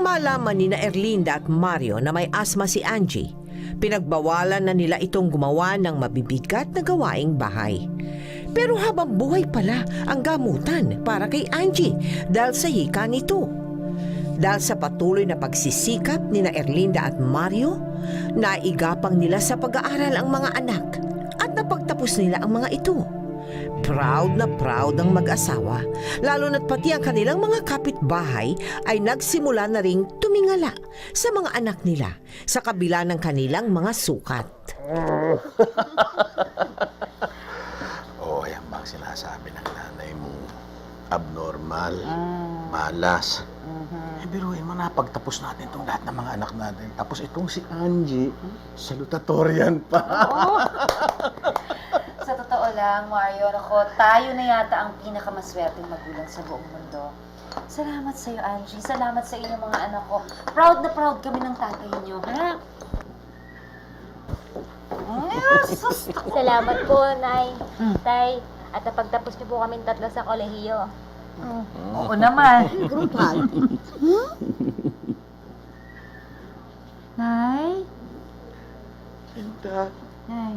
Nang malaman ni na Erlinda at Mario na may asma si Angie, pinagbawalan na nila itong gumawa ng mabibigat na gawaing bahay. Pero habang buhay pala ang gamutan para kay Angie dahil sa hika nito. Dahil sa patuloy na pagsisikap ni na Erlinda at Mario, naigapang nila sa pag-aaral ang mga anak at napagtapos nila ang mga ito. Proud na proud ang mag-asawa, lalo na't pati ang kanilang mga kapitbahay ay nagsimula na ring tumingala sa mga anak nila sa kabila ng kanilang mga sukat. Oo, oh, yan ba ang sinasabi ng nanay mo? Abnormal, malas. Eh, biruin mo na, pagtapos natin itong lahat ng mga anak natin. Tapos itong si Angie, salutatorian pa. Totoo lang, Mario, ako, tayo na yata ang pinakamaswerteng magulang sa buong mundo. Salamat sa iyo, Angie. Salamat sa inyong mga anak ko. Proud na proud kami ng tatay niyo, ha? Ay, sus! Salamat po, Nay. Tay, at napagtapos niyo po kaming tatlo sa kolehiyo. Oo naman. Nay? Linda, Nay.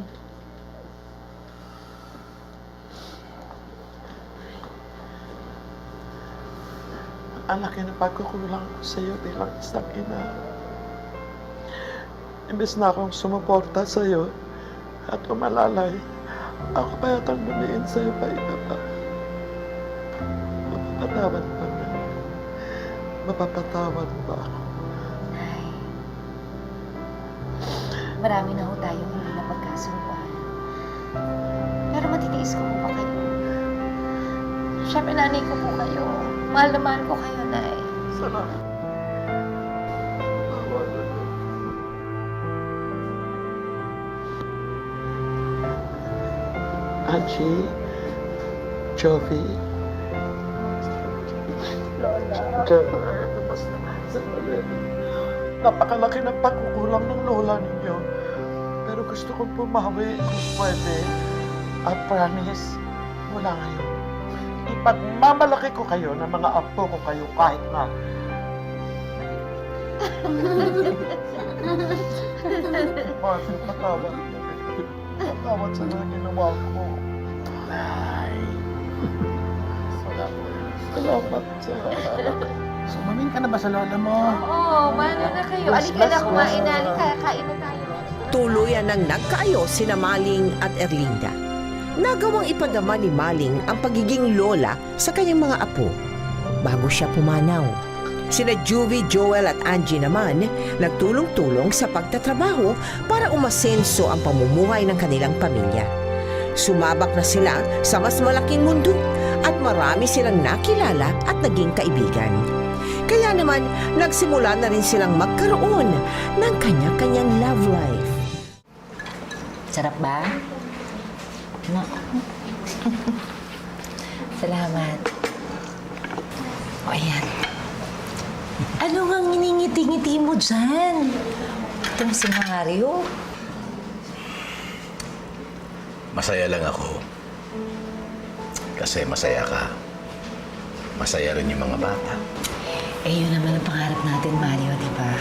Ang laki ng pagkukulang ko sa iyo bilang isang ina. Imbes na akong sumuporta sa iyo at umalalay, ako pa yatang lumiin sa iyo pa ina pa. Mapapatawad pa na. Mapapatawad pa ako. Nay. Marami na ho tayong hindi na pagkasunduan. Pero matitiis ko po pa kayo. Siyempre, nanay ko po kayo. Mahal na mahal ko kayo, Nay. Salamat. Angie, Jovi, Napakalaki ng pagkukulang ng lola ninyo. Pero gusto kong pumawi kung pwede. At promise, mula ngayon, ipagmamalaki ko kayo ng mga apo ko kayo kahit na Marvin, patawad. Patawad sa mga ginawa ko. Yun. Salamat, salamat. Sumamin ka na ba sa lola mo? Oo, mahal na kayo. Alika na kumain na. Alika, kain na tayo. Tuluyan ng nagkaayos sina Maling at Erlinda. Nagawang ipadama ni Maling ang pagiging lola sa kanyang mga apo bago siya pumanaw. Sina Juvie, Joel at Angie naman nagtulong-tulong sa pagtatrabaho para umasenso ang pamumuhay ng kanilang pamilya. Sumabak na sila sa mas malaking mundo at marami silang nakilala at naging kaibigan. Kaya naman, nagsimula na rin silang magkaroon ng kanya-kanyang love life. Sarap ba? No. Salamat. O, ayan. Ano nga nginingiti-ngiti mo dyan? Ito mo si Mario. Masaya lang ako. Kasi masaya ka. Masaya rin yung mga bata. Eh, yun naman ang pangarap natin, Mario, di ba?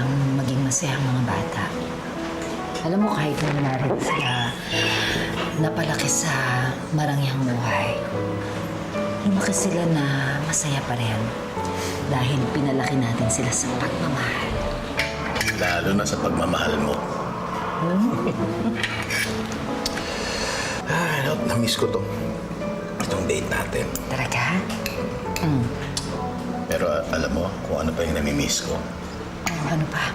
Ang maging masaya ang mga bata. Alam mo, kahit na narin sila napalaki sa marangyang buhay, lumaki sila na masaya pa rin dahil pinalaki natin sila sa pagmamahal. Lalo na sa pagmamahal mo. Ay, no, na-miss ko to. Itong date natin. Talaga? Mm. Pero alam mo kung ano pa yung nami-miss ko? Oh, ano pa?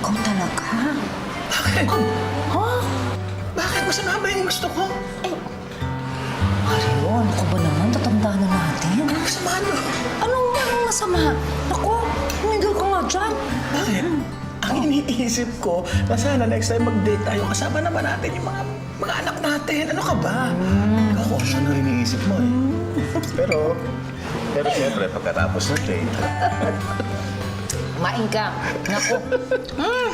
Kung talaga? Bakit? Bakit masama ba yung gusto ko? Mario, ano ka ba naman? Tatanda na natin. Anong masama no? Anong anong masama? Ako, humigil ka nga dyan. Bakit? Ang iniisip ko na sana next time mag-date tayo, kasama naman natin yung mga mga anak natin. Ano ka ba? Ako, siya na iniisip mo eh. pero, pero siyempre, pagkatapos ng date, Kumain ka. Naku. Mm.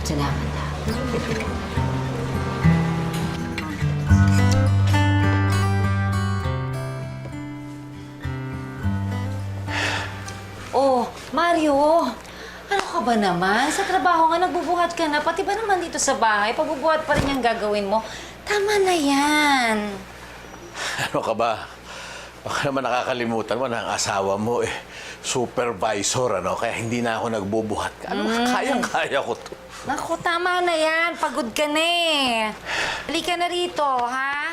Salamat ha. Oh, Mario. Ano ka ba naman? Sa trabaho nga, nagbubuhat ka na. Pati ba naman dito sa bahay, pagbubuhat pa rin yung gagawin mo? Tama na yan. Ano ka ba? Baka naman nakakalimutan mo na ang asawa mo eh, supervisor, ano? Kaya hindi na ako nagbubuhat. Ano, kayang-kaya ko to. Naku, tama na yan. Pagod ka na eh. Halika na rito, ha?